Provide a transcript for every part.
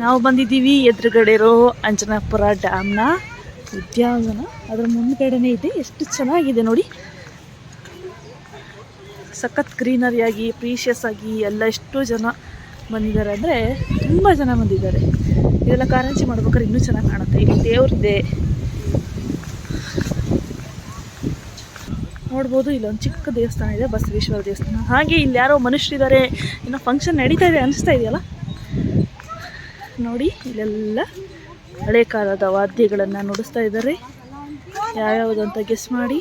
ನಾವು ಬಂದಿದ್ದೀವಿ ಎದುರುಗಡೆ ಇರೋ ಅಂಜನಾಪುರ ಡ್ಯಾಮ್ನ ಉದ್ಯಾನವನ. ಅದರ ಮುಂದ್ಗಡೆನೇ ಇದೆ. ಎಷ್ಟು ಚೆನ್ನಾಗಿದೆ ನೋಡಿ. ಸಖತ್ ಗ್ರೀನರಿ ಆಗಿ ಪ್ರೀಷಿಯಸ್ ಆಗಿ ಎಲ್ಲ ಎಷ್ಟು ಜನ ಬಂದಿದ್ದಾರೆ ಅಂದರೆ ತುಂಬ ಜನ ಬಂದಿದ್ದಾರೆ. ಇದೆಲ್ಲ ಕಾರಂಜಿ ಮಾಡ್ಬೇಕಾದ್ರೆ ಇನ್ನೂ ಚೆನ್ನಾಗಿ ಕಾಣುತ್ತೆ. ಇಲ್ಲಿ ದೇವ್ರದ್ದೇ ನೋಡ್ಬೋದು, ಇಲ್ಲೊಂದು ಚಿಕ್ಕ ದೇವಸ್ಥಾನ ಇದೆ, ಬಸವೇಶ್ವರ ದೇವಸ್ಥಾನ. ಹಾಗೆ ಇಲ್ಲಿ ಯಾರೋ ಮನುಷ್ಯರಿದ್ದಾರೆ. ಏನೋ ಫಂಕ್ಷನ್ ನಡೀತಾ ಇದೆ ಅನಿಸ್ತಾ ಇದೆಯಲ್ಲ? ನೋಡಿ, ಇಲ್ಲೆಲ್ಲ ಹಳೆ ಕಾಲದ ವಾದ್ಯಗಳನ್ನು ನುಡಿಸ್ತಾ ಇದ್ದಾರೆ. ಯಾವ್ಯಾವುದು ಅಂತ ಗೆಸ್ ಮಾಡಿ.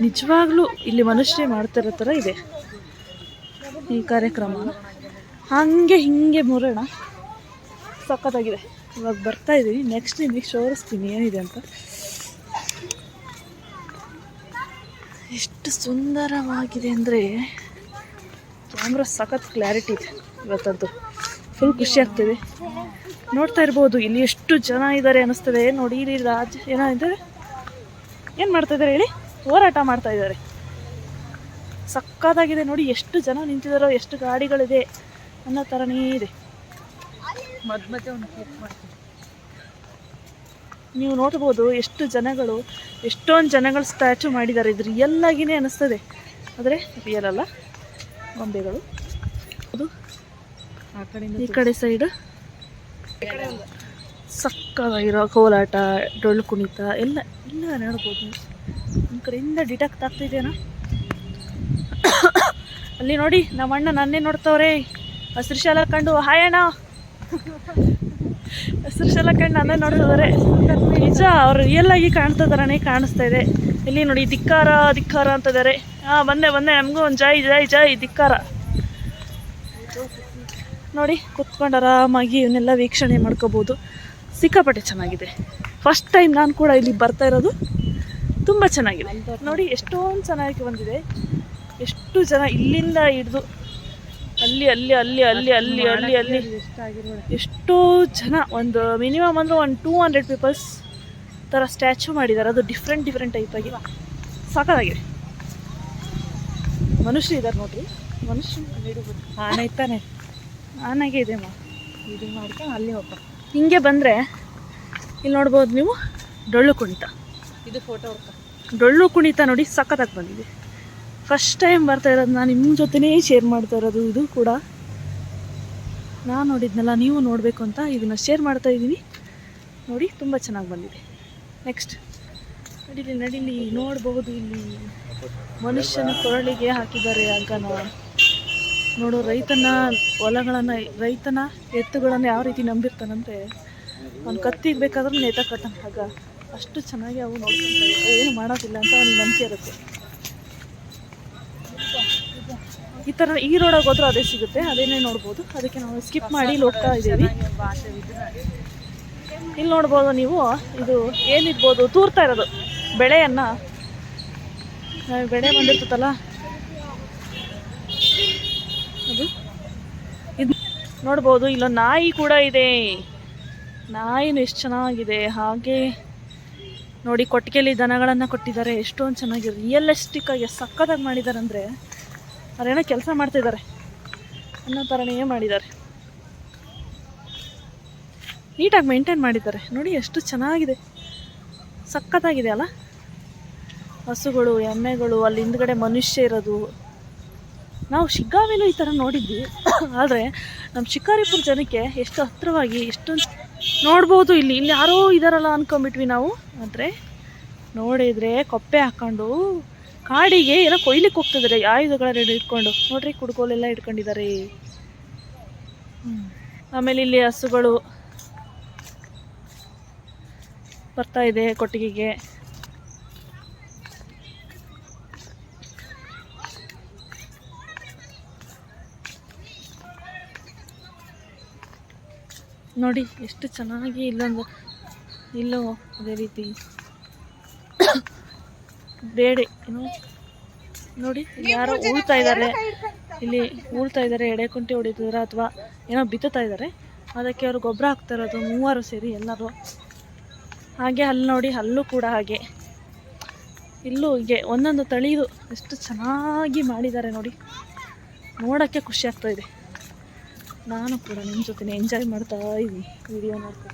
ನಿಜವಾಗ್ಲೂ ಇಲ್ಲಿ ಮನುಷ್ಯರೇ ಮಾಡ್ತಿರೋ ಥರ ಇದೆ ಈ ಕಾರ್ಯಕ್ರಮ. ಹಾಗೆ ಹಿಂಗೆ ಮುರೋಣ. ಸಖತ್ತಾಗಿದೆ. ಇವಾಗ ಬರ್ತಾ ಇದ್ದೀನಿ. ನೆಕ್ಸ್ಟ್ ನಿಮಗೆ ಶೋರಿಸ್ತೀನಿ ಏನಿದೆ ಅಂತ. ಎಷ್ಟು ಸುಂದರವಾಗಿದೆ ಅಂದರೆ, ಕ್ಯಾಮ್ರಾ ಸಖತ್ ಕ್ಲಾರಿಟಿ ಇದೆ ಇವತ್ತಂತೂ. ಫುಲ್ ಖುಷಿ ಆಗ್ತದೆ. ನೋಡ್ತಾ ಇರ್ಬೋದು, ಇಲ್ಲಿ ಎಷ್ಟು ಜನ ಇದ್ದಾರೆ ಅನ್ನಿಸ್ತದೆ. ನೋಡಿ, ಇಲ್ಲಿ ರಾಜ ಏನಾಗಿದ್ದಾರೆ ಏನು ಮಾಡ್ತಾ ಇದ್ದಾರೆ ಹೇಳಿ? ಹೋರಾಟ ಮಾಡ್ತಾ ಇದ್ದಾರೆ. ಸಕ್ಕತ್ತಾಗಿದೆ ನೋಡಿ, ಎಷ್ಟು ಜನ ನಿಂತಿದ್ದಾರೋ ಎಷ್ಟು ಗಾಡಿಗಳಿದೆ ಅನ್ನೋ ಥರನೇ ಇದೆ. ನೀವು ನೋಡ್ಬೋದು, ಎಷ್ಟು ಜನಗಳು, ಎಷ್ಟೊಂದು ಜನಗಳು ಸ್ಟ್ಯಾಚು ಮಾಡಿದ್ದಾರೆ. ಇದು ರಿಯಲ್ ಆಗಿನೇ ಅನ್ನಿಸ್ತದೆ. ಆದರೆ ರಿಯಲ್ ಅಲ್ಲ. ಗೊಂಬೆಗಳು. ಅದು ಈ ಕಡೆ ಸೈಡ್ ಸಕ್ಕದಾಗಿರೋ ಕೋಲಾಟ ಡೊಳ್ಳು ಕುಣಿತ ಎಲ್ಲ ಎಲ್ಲ ನೋಡ್ಬೋದು. ನಿಮ್ಮ ಕಡೆಯಿಂದ ಡಿಟೆಕ್ಟ್ ಆಗ್ತಿದೆಯಾ ಅಲ್ಲಿ ನೋಡಿ ನಮ್ಮ ಅಣ್ಣ ನನ್ನೇ ನೋಡ್ತವ್ರೆ. ಹಸಿರು ಶಾಲ ಕಂಡು ಹಾಯ್ ಅಣ್ಣ. ಹಸಿರು ಶಾಲ ಕಂಡು ನನ್ನೇ ನೋಡ್ತಿದ್ದಾರೆ ನಿಜ ಅವ್ರು ರಿಯಲ್ ಆಗಿ ಕಾಣ್ತಿದಾರನೇ ಕಾಣಿಸ್ತಾ ಇದೆ. ಇಲ್ಲಿ ನೋಡಿ ಧಿಕ್ಕಾರ ಧಿಕ್ಕಾರ ಅಂತಿದ್ದಾರೆ ಹಾಂ ಬಂದೆ ಬಂದೆ ನಮಗೂ ಒಂದು ಜಾಯ್ ಜಾಯ್ ಜಾಯ್ ಧಿಕ್ಕಾರ. ನೋಡಿ, ಕುತ್ಕೊಂಡು ಆರಾಮಾಗಿ ಇವನ್ನೆಲ್ಲ ವೀಕ್ಷಣೆ ಮಾಡ್ಕೋಬೋದು. ಸಿಕ್ಕಾಪಟ್ಟೆ ಚೆನ್ನಾಗಿದೆ. ಫಸ್ಟ್ ಟೈಮ್ ನಾನು ಕೂಡ ಇಲ್ಲಿ ಬರ್ತಾ ಇರೋದು. ತುಂಬ ಚೆನ್ನಾಗಿದೆ. ನೋಡಿ, ಎಷ್ಟೊಂದು ಚೆನ್ನಾಗಿ ಬಂದಿದೆ. ಎಷ್ಟು ಜನ ಇಲ್ಲಿಂದ ಹಿಡಿದು ಅಲ್ಲಿ ಅಲ್ಲಿ ಅಲ್ಲಿ ಅಲ್ಲಿ ಅಲ್ಲಿ ಅಲ್ಲಿ ಅಲ್ಲಿ ಎಷ್ಟೋ ಜನ, ಒಂದು ಮಿನಿಮಮ್ ಅಂದರೆ ಒಂದು ಟೂ ಹಂಡ್ರೆಡ್ ಪೀಪಲ್ಸ್ ಥರ ಸ್ಟ್ಯಾಚು ಮಾಡಿದ್ದಾರೆ. ಅದು ಡಿಫ್ರೆಂಟ್ ಡಿಫ್ರೆಂಟ್ ಟೈಪಾಗಿ ಸಾಕಾಗಿದೆ. ಮನುಷ್ಯರು ಇದ್ದಾರೆ ನೋಡ್ರಿ. ಮನುಷ್ಯ ಆನೆ ಇತ್ತಾನೆ ಆನೆಗೆ ಇದೆ ಮಾ. ಇದು ಮಾಡ್ಕೊಂಡು ಅಲ್ಲಿ ಹೋಗ್ತಾರೆ ಹಿಂಗೆ ಬಂದರೆ ಇಲ್ಲಿ ನೋಡ್ಬೋದು ನೀವು ಡೊಳ್ಳು ಕುಣಿತ. ಇದು ಫೋಟೋ ಡೊಳ್ಳು ಕುಣಿತ ನೋಡಿ ಸಖತ್ತಾಗಿ ಬಂದಿದೆ. ಫಸ್ಟ್ ಟೈಮ್ ಬರ್ತಾ ಇರೋದು ನಾನು ನಿಮ್ಮ ಜೊತೆನೇ ಶೇರ್ ಮಾಡ್ತಾ ಇರೋದು ಇದು ಕೂಡ. ನಾನು ನೋಡಿದ್ನಲ್ಲ ನೀವು ನೋಡಬೇಕು ಅಂತ ಇದನ್ನು ಶೇರ್ ಮಾಡ್ತಾ ಇದ್ದೀನಿ. ನೋಡಿ ತುಂಬ ಚೆನ್ನಾಗಿ ಬಂದಿದೆ. ನೆಕ್ಸ್ಟ್ ನಡೀಲಿ ನಡೀಲಿ ನೋಡಬಹುದು ಇಲ್ಲಿ. ಮನುಷ್ಯನ ಕೊರಳಿಗೆ ಹಾಕಿದ್ದಾರೆ ಹಗ್ಗನ ನೋಡು, ರೈತನ ಹೊಲಗಳನ್ನು, ರೈತನ ಎತ್ತುಗಳನ್ನು ಯಾವ ರೀತಿ ನಂಬಿರ್ತಾನಂದರೆ ಅವ್ನು ಕತ್ತಿಗೆ ಬೇಕಾದ್ರೂ ನೇತ ಕಟ್ಟನ ಹಗ್ಗ ಅಷ್ಟು ಚೆನ್ನಾಗಿ ಅವು ನೋಡ್ಕೊಂತಾರೆ ಏನು ಮಾಡೋದಿಲ್ಲ ಅಂತ ಅವ್ನಿಗೆ ನಂಬಿಕೆ ಇರುತ್ತೆ. ಈ ಥರ ಈ ರೋಡಾಗ ಹೋದ್ರೂ ಅದೇ ಸಿಗುತ್ತೆ. ಅದೇನೇ ನೋಡ್ಬೋದು. ಅದಕ್ಕೆ ನಾವು ಸ್ಕಿಪ್ ಮಾಡಿ ಹೋಗ್ತಾ ಇದ್ದೀವಿ. ಇಲ್ಲಿ ನೋಡ್ಬೋದು ನೀವು, ಇದು ಏನಿರ್ಬೋದು, ತೂರ್ತಾ ಇರೋದು. ಬೆಳೆಯನ್ನು. ಬೆಳೆ ಬಂದಿರ್ತದಲ್ಲ ಅದು ಇದು ನೋಡ್ಬೋದು, ಇಲ್ಲೊಂದು ನಾಯಿ ಕೂಡ ಇದೆ. ನಾಯಿನೂ ಎಷ್ಟು ಚೆನ್ನಾಗಿದೆ. ಹಾಗೆ ನೋಡಿ, ಕೊಟ್ಟಿಗೆಯಲ್ಲಿ ದನಗಳನ್ನು ಕೊಟ್ಟಿದ್ದಾರೆ. ಎಷ್ಟೊಂದು ಚೆನ್ನಾಗಿ ರಿಯಲಿಸ್ಟಿಕ್ಕಾಗಿ ಸಕ್ಕತ್ತಾಗಿ ಮಾಡಿದ್ದಾರೆ ಅಂದರೆ ಅವರೇನೋ ಕೆಲಸ ಮಾಡ್ತಿದ್ದಾರೆ ಅನ್ನೋ ಥರನೇ ಮಾಡಿದ್ದಾರೆ. ನೀಟಾಗಿ ಮೇಂಟೈನ್ ಮಾಡಿದ್ದಾರೆ. ನೋಡಿ, ಎಷ್ಟು ಚೆನ್ನಾಗಿದೆ. ಸಕ್ಕತ್ತಾಗಿದೆ ಅಲ್ಲ? ಹಸುಗಳು, ಎಮ್ಮೆಗಳು, ಅಲ್ಲಿ ಹಿಂದ್ಗಡೆ ಮನುಷ್ಯ ಇರೋದು. ನಾವು ಶಿಗ್ಗಾವಿಲೂ ಈ ಥರ ನೋಡಿದ್ವಿ. ಆದರೆ ನಮ್ಮ ಶಿಕಾರಿಪುರ ಜನಕ್ಕೆ ಎಷ್ಟು ಹತ್ತಿರವಾಗಿ ಎಷ್ಟೊಂದು ನೋಡ್ಬೋದು ಇಲ್ಲಿ. ಇಲ್ಲಿ ಯಾರೋ ಇದಾರಲ್ಲ ಅಂದ್ಕೊಂಬಿಟ್ವಿ ನಾವು. ಆದರೆ ನೋಡಿದರೆ ಕೊಪ್ಪೆ ಹಾಕ್ಕೊಂಡು ಕಾಡಿಗೆ ಏನೋ ಕೊಯ್ಲಿಕ್ಕೆ ಹೋಗ್ತಿದ್ದಾರೆ ಆಯುಧಗಳನ್ನ ಇಟ್ಕೊಂಡು ನೋಡ್ರಿ ಕುಡ್ಕೋಲೆಲ್ಲ ಇಟ್ಕೊಂಡಿದ್ದಾರೆ. ಆಮೇಲೆ ಇಲ್ಲಿ ಹಸುಗಳು ಬರ್ತಾ ಇದೆ ಕೊಟ್ಟಿಗೆಗೆ. ನೋಡಿ, ಎಷ್ಟು ಚೆನ್ನಾಗಿ ಇಲ್ಲೊಂದು ಇಲ್ಲೋ ಅದೇ ರೀತಿ. ಬೇಡೆ, ಏನು? ನೋಡಿ ಯಾರೋ ಉಳ್ತಾ ಇದ್ದಾರೆ. ಇಲ್ಲಿ ಉಳ್ತಾ ಇದ್ದಾರೆ, ಎಡೆ ಕುಂಟೆ ಹೊಡಿತಿದ್ದಾರೆ ಅಥವಾ ಏನೋ ಬಿತ್ತುತ್ತಾ ಇದ್ದಾರೆ. ಅದಕ್ಕೆ ಅವರು ಗೊಬ್ಬರ ಹಾಕ್ತಾ ಇರೋದು, ಮೂವರು ಸೇರಿ ಎಲ್ಲರೂ. ಹಾಗೆ ಅಲ್ಲಿ ನೋಡಿ, ಅಲ್ಲೂ ಕೂಡ ಹಾಗೆ. ಇಲ್ಲೂ ಹೀಗೆ, ಒಂದೊಂದು ತಳಿದು ಎಷ್ಟು ಚೆನ್ನಾಗಿ ಮಾಡಿದ್ದಾರೆ ನೋಡಿ. ನೋಡೋಕ್ಕೆ ಖುಷಿ ಆಗ್ತಾ ಇದೆ. ನಾನು ಕೂಡ ನಿಮ್ಮ ಜೊತೆ ಎಂಜಾಯ್ ಮಾಡ್ತಾ ಇದ್ದೀನಿ ವಿಡಿಯೋ ನೋಡ್ತಾ.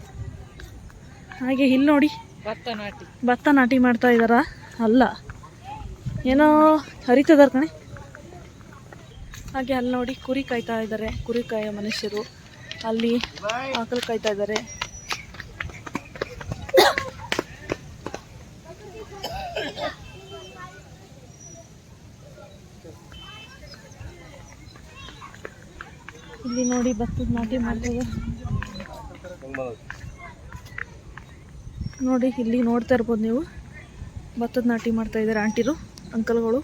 ಹಾಗೆ ಇಲ್ಲಿ ನೋಡಿ. ಭತ್ತ ನಾಟಿ ಭತ್ತ ನಾಟಿ ಮಾಡ್ತಾ ಇದ್ದಾರಾ? ಅಲ್ಲ. ಏನೋ ಹರಿತದಾರ ಕಣೆ. ಹಾಗೆ ಅಲ್ಲಿ ನೋಡಿ ಕುರಿ ಕಾಯ್ತಾ ಇದ್ದಾರೆ. ಕುರಿ ಕಾಯೋ ಮನುಷ್ಯರು. ಅಲ್ಲಿ ಆಕಳು ಕಾಯ್ತಾ ಇದ್ದಾರೆ. ಇಲ್ಲಿ ನೋಡಿ ಭತ್ತದ ನಾಟಿ ಮಾಡ್ತಾ ಇದ್ದಾರೆ ನೋಡಿ, ಇಲ್ಲಿ ನೋಡ್ತಾ ಇರ್ಬೋದು ನೀವು. ಭತ್ತದ ನಾಟಿ ಮಾಡ್ತಾ ಇದ್ದಾರೆ ಆಂಟಿರು, ಅಂಕಲ್ಗಳು,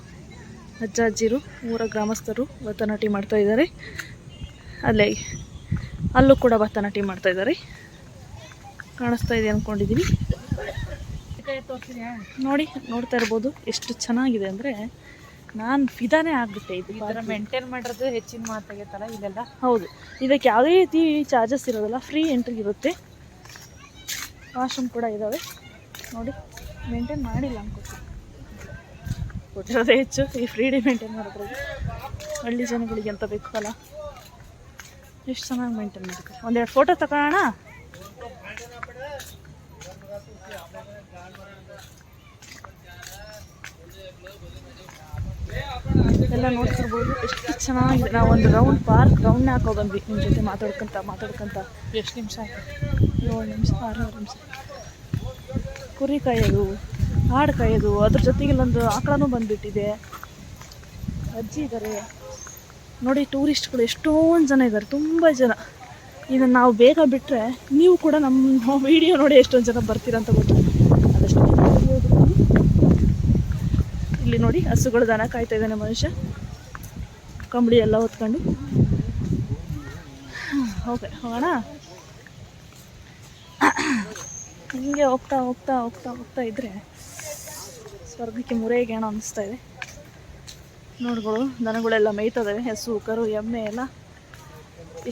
ಅಜ್ಜ ಅಜ್ಜಿರು, ಊರ ಗ್ರಾಮಸ್ಥರು ಭತ್ತ ನಾಟಿ ಮಾಡ್ತಾ ಇದ್ದಾರೆ. ಅಲ್ಲೇ, ಅಲ್ಲೂ ಕೂಡ ಭತ್ತ ನಾಟಿ ಮಾಡ್ತಾ ಇದ್ದಾರೆ. ಕಾಣಿಸ್ತಾ ಇದೆ ಅಂದ್ಕೊಂಡಿದ್ದೀನಿ ನೋಡಿ, ನೋಡ್ತಾ ಇರ್ಬೋದು ಎಷ್ಟು ಚೆನ್ನಾಗಿದೆ ಅಂದರೆ ನಾನು ಫಿದಾನೇ ಆಗುತ್ತೆ ಇದು ಈ ಥರ ಮೇಂಟೈನ್ ಮಾಡಿರೋದು ಹೆಚ್ಚಿನ ಮಾತಾಗೈತಲ್ಲ ಇಲ್ಲೆಲ್ಲ ಹೌದು. ಇದಕ್ಕೆ ಯಾವುದೇ ರೀತಿ ಚಾರ್ಜಸ್ ಇರೋದಿಲ್ಲ. ಫ್ರೀ ಎಂಟ್ರಿ ಇರುತ್ತೆ. ವಾಶ್ರೂಮ್ ಕೂಡ ಇದ್ದಾವೆ ನೋಡಿ ಮೇಂಟೈನ್ ಮಾಡಿಲ್ಲ ಅನ್ಕೋತೀನಿ. ಕೊಟ್ಟಿರೋದೇ ಹೆಚ್ಚು. ಈ ಫ್ರೀಡಿ ಮೇಂಟೈನ್ ಮಾಡೋದ್ರಲ್ಲಿ ಹಳ್ಳಿ ಜನಗಳಿಗೆ ಅಂತ ಬೇಕು ಅಲ್ಲ. ಎಷ್ಟು ಚೆನ್ನಾಗಿ ಮೇಂಟೈನ್ ಮಾಡ್ತಾರೆ. ಒಂದೆರಡು ಫೋಟೋ ತಗೊಳ್ಳೋಣ ಎಲ್ಲ ನೋಡ್ತಿರ್ಬೋದು. ಎಷ್ಟು ಚೆನ್ನಾಗಿದೆ. ನಾವು ಒಂದು ರೌಂಡ್ ಪಾರ್ಕ್ ರೌಂಡ್ ಹಾಕೋ ಬಂದ್ವಿ. ನಿಮ್ಮ ಜೊತೆ ಮಾತಾಡ್ಕೊಂತ ಮಾತಾಡ್ಕೊಂತ. ಎಷ್ಟು ನಿಮಿಷ ಆಯ್ತು? ಏಳು ನಿಮಿಷ, ಆರು ನಿಮಿಷ. ಕುರಿ ಕಾಯೋದು ಹಾಡು ಕಾಯೋದು, ಅದ್ರ ಜೊತೆಗೆ ಇಲ್ಲೊಂದು ಆಕಳನೂ ಬಂದುಬಿಟ್ಟಿದೆ. ಅಜ್ಜಿ ಇದ್ದಾರೆ ನೋಡಿ ಟೂರಿಸ್ಟ್ಗಳು ಎಷ್ಟೊಂದು ಜನ ಇದ್ದಾರೆ ತುಂಬ ಜನ. ಇದನ್ನು ನಾವು ಬೇಗ ಬಿಟ್ಟರೆ ನೀವು ಕೂಡ ನಮ್ಮ ವಿಡಿಯೋ ನೋಡಿ ಎಷ್ಟೊಂದು ಜನ ಬರ್ತೀರಂತ ಗೊತ್ತು ಇಲ್ಲಿ ನೋಡಿ, ಹಸುಗಳು ದನ ಕಾಯ್ತಾ ಇದ್ದಾನೆ ಮನುಷ್ಯ. ಕಂಬಳಿ ಎಲ್ಲ ಹೊತ್ಕೊಂಡು. ಓಕೆ, ಹೋಗೋಣ? ಹಿಂಗೆ ಹೋಗ್ತಾ ಹೋಗ್ತಾ ಹೋಗ್ತಾ ಹೋಗ್ತಾ ಇದ್ದರೆ ಸ್ವರ್ಗಕ್ಕೆ ಮುರೇಗೆ ಏನೋ ಅನಿಸ್ತಾ ಇದೆ. ನೋಡ್ಗಳು ದನಗಳೆಲ್ಲ ಮೇಯ್ತದವೆ, ಹಸು, ಕರು, ಎಮ್ಮೆ ಎಲ್ಲ.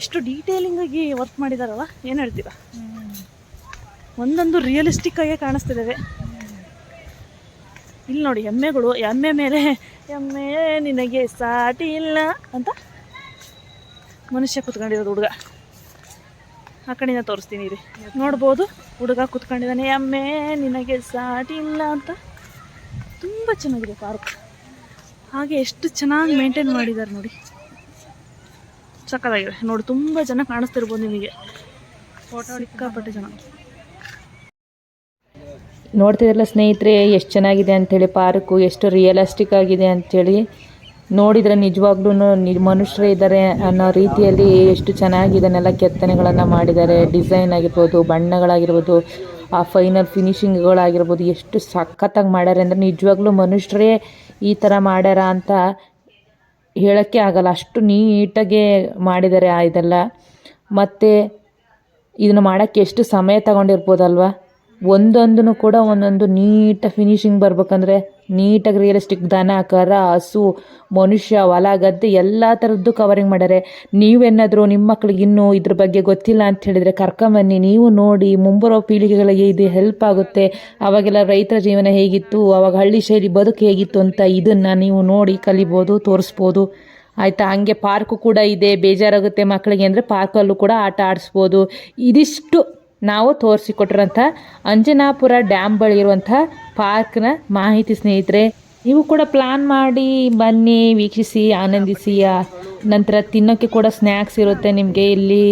ಎಷ್ಟು ಡೀಟೇಲಿಂಗಾಗಿ ವರ್ಕ್ ಮಾಡಿದಾರಲ್ಲ, ಏನು ಹೇಳ್ತೀರಾ? ಒಂದೊಂದು ರಿಯಲಿಸ್ಟಿಕ್ ಆಗಿ ಕಾಣಿಸ್ತಿದ್ದಾವೆ ಇಲ್ಲಿ ನೋಡಿ, ಎಮ್ಮೆಗಳು, ಎಮ್ಮೆ ಮೇಲೆ, ಎಮ್ಮೆ ನಿನಗೆ ಸಾಟಿ ಇಲ್ಲ ಅಂತ ಮನುಷ್ಯ ಕುತ್ಕೊಂಡಿರೋದು ಹುಡುಗ. ಆ ಕಡೆಯಿಂದ ತೋರಿಸ್ತೀನಿ ರೀ ನೋಡ್ಬೋದು, ಹುಡುಗ ಕುತ್ಕೊಂಡಿದ್ದಾನೆ, ಎಮ್ಮೆ ನಿನಗೆ ಸಾಟಿ ಇಲ್ಲ ಅಂತ. ತುಂಬ ಚೆನ್ನಾಗಿದೆ ಪಾರ್ಕ್. ಹಾಗೆ ಎಷ್ಟು ಚೆನ್ನಾಗಿ ಮೇಂಟೈನ್ ಮಾಡಿದ್ದಾರೆ ನೋಡಿ. ಸಕ್ಕತ್ತಾಗಿದೆ ನೋಡಿ, ತುಂಬ ಜನ ಕಾಣಿಸ್ತಿರ್ಬೋದು ನಿಮಗೆ. ಫೋಟೋ ಸಿಕ್ಕಾಪಟ್ಟೆ ಜನ. ನೋಡ್ತಿದ್ರಲ್ಲ ಸ್ನೇಹಿತರೆ, ಎಷ್ಟು ಚೆನ್ನಾಗಿದೆ ಅಂಥೇಳಿ ಪಾರ್ಕು, ಎಷ್ಟು ರಿಯಲಿಸ್ಟಿಕ್ ಆಗಿದೆ ಅಂಥೇಳಿ ನೋಡಿದರೆ ನಿಜವಾಗ್ಲೂ ನಿ ಮನುಷ್ಯರೇ ಇದ್ದಾರೆ ಅನ್ನೋ ರೀತಿಯಲ್ಲಿ ಎಷ್ಟು ಚೆನ್ನಾಗಿ ಇದನ್ನೆಲ್ಲ ಕೆತ್ತನೆಗಳನ್ನು ಮಾಡಿದ್ದಾರೆ. ಡಿಸೈನ್ ಆಗಿರ್ಬೋದು, ಬಣ್ಣಗಳಾಗಿರ್ಬೋದು, ಆ ಫೈನಲ್ ಫಿನಿಷಿಂಗ್ಗಳಾಗಿರ್ಬೋದು ಎಷ್ಟು ಸಖತ್ತಾಗಿ ಮಾಡ್ಯಾರೆ ಅಂದರೆ ನಿಜವಾಗ್ಲೂ ಮನುಷ್ಯರೇ ಈ ಥರ ಮಾಡ್ಯಾರ ಅಂತ ಹೇಳೋಕ್ಕೆ ಆಗಲ್ಲ. ಅಷ್ಟು ನೀಟಾಗೆ ಮಾಡಿದ್ದಾರೆ ಇದೆಲ್ಲ. ಮತ್ತು ಇದನ್ನು ಮಾಡೋಕ್ಕೆ ಎಷ್ಟು ಸಮಯ ತಗೊಂಡಿರ್ಬೋದಲ್ವಾ? ಒಂದೊಂದನ್ನು ಕೂಡ ಒಂದೊಂದು ನೀಟಾಗಿ ಫಿನಿಶಿಂಗ್ ಬರ್ಬೇಕಂದ್ರೆ ನೀಟಾಗಿ ರಿಯಲಿಸ್ಟಿಕ್ ದನ, ಕರ, ಹಸು, ಮನುಷ್ಯ, ಹೊಲ, ಗದ್ದೆ ಎಲ್ಲ ಥರದ್ದು ಕವರಿಂಗ್ ಮಾಡ್ಯಾರೆ. ನೀವೇನಾದರೂ ನಿಮ್ಮ ಮಕ್ಳಿಗೆ ಇನ್ನೂ ಇದ್ರ ಬಗ್ಗೆ ಗೊತ್ತಿಲ್ಲ ಅಂತ ಹೇಳಿದರೆ ಕರ್ಕೊಂಬನ್ನಿ ನೀವು ನೋಡಿ ಮುಂಬರೋ ಪೀಳಿಗೆಗಳಿಗೆ ಇದು ಹೆಲ್ಪ್ ಆಗುತ್ತೆ. ಅವಾಗೆಲ್ಲ ರೈತರ ಜೀವನ ಹೇಗಿತ್ತು, ಅವಾಗ ಹಳ್ಳಿ ಶೈಲಿ ಬದುಕು ಹೇಗಿತ್ತು ಅಂತ ಇದನ್ನು ನೀವು ನೋಡಿ ಕಲಿಬೋದು, ತೋರಿಸ್ಬೋದು. ಆಯಿತಾ? ಹಂಗೆ ಪಾರ್ಕು ಕೂಡ ಇದೆ, ಬೇಜಾರಾಗುತ್ತೆ ಮಕ್ಕಳಿಗೆ ಅಂದರೆ ಪಾರ್ಕಲ್ಲೂ ಕೂಡ ಆಟ ಆಡಿಸ್ಬೋದು. ಇದಿಷ್ಟು ನಾವು ತೋರಿಸಿಕೊಟ್ಟಿರೋಂಥ ಅಂಜನಾಪುರ ಡ್ಯಾಮ್ ಬಳಿ ಇರುವಂಥ ಪಾರ್ಕ್ನ ಮಾಹಿತಿ ಸ್ನೇಹಿತರೆ, ನೀವು ಕೂಡ ಪ್ಲಾನ್ ಮಾಡಿ ಬನ್ನಿ, ವೀಕ್ಷಿಸಿ, ಆನಂದಿಸಿ ನಂತರ ತಿನ್ನೋಕ್ಕೆ ಕೂಡ ಸ್ನ್ಯಾಕ್ಸ್ ಇರುತ್ತೆ ನಿಮಗೆ. ಇಲ್ಲಿ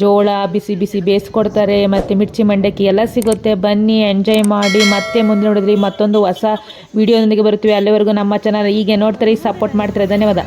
ಜೋಳ, ಬಿಸಿ ಬಿಸಿ ಬೇಯಿಸ್ಕೊಡ್ತಾರೆ, ಮತ್ತು ಮಿರ್ಚಿ ಮಂಡಕ್ಕಿ ಎಲ್ಲ ಸಿಗುತ್ತೆ. ಬನ್ನಿ, ಎಂಜಾಯ್ ಮಾಡಿ, ಮತ್ತೆ ಮುಂದೆ ನೋಡಿದ್ರಿ ಮತ್ತೊಂದು ಹೊಸ ವಿಡಿಯೋದೊಂದಿಗೆ ಬರುತ್ತೀವಿ. ಅಲ್ಲಿವರೆಗೂ ನಮ್ಮ ಚಾನಲ್ ಹೀಗೆ ನೋಡ್ತಾರೆ ಸಪೋರ್ಟ್ ಮಾಡ್ತಾರೆ. ಧನ್ಯವಾದ.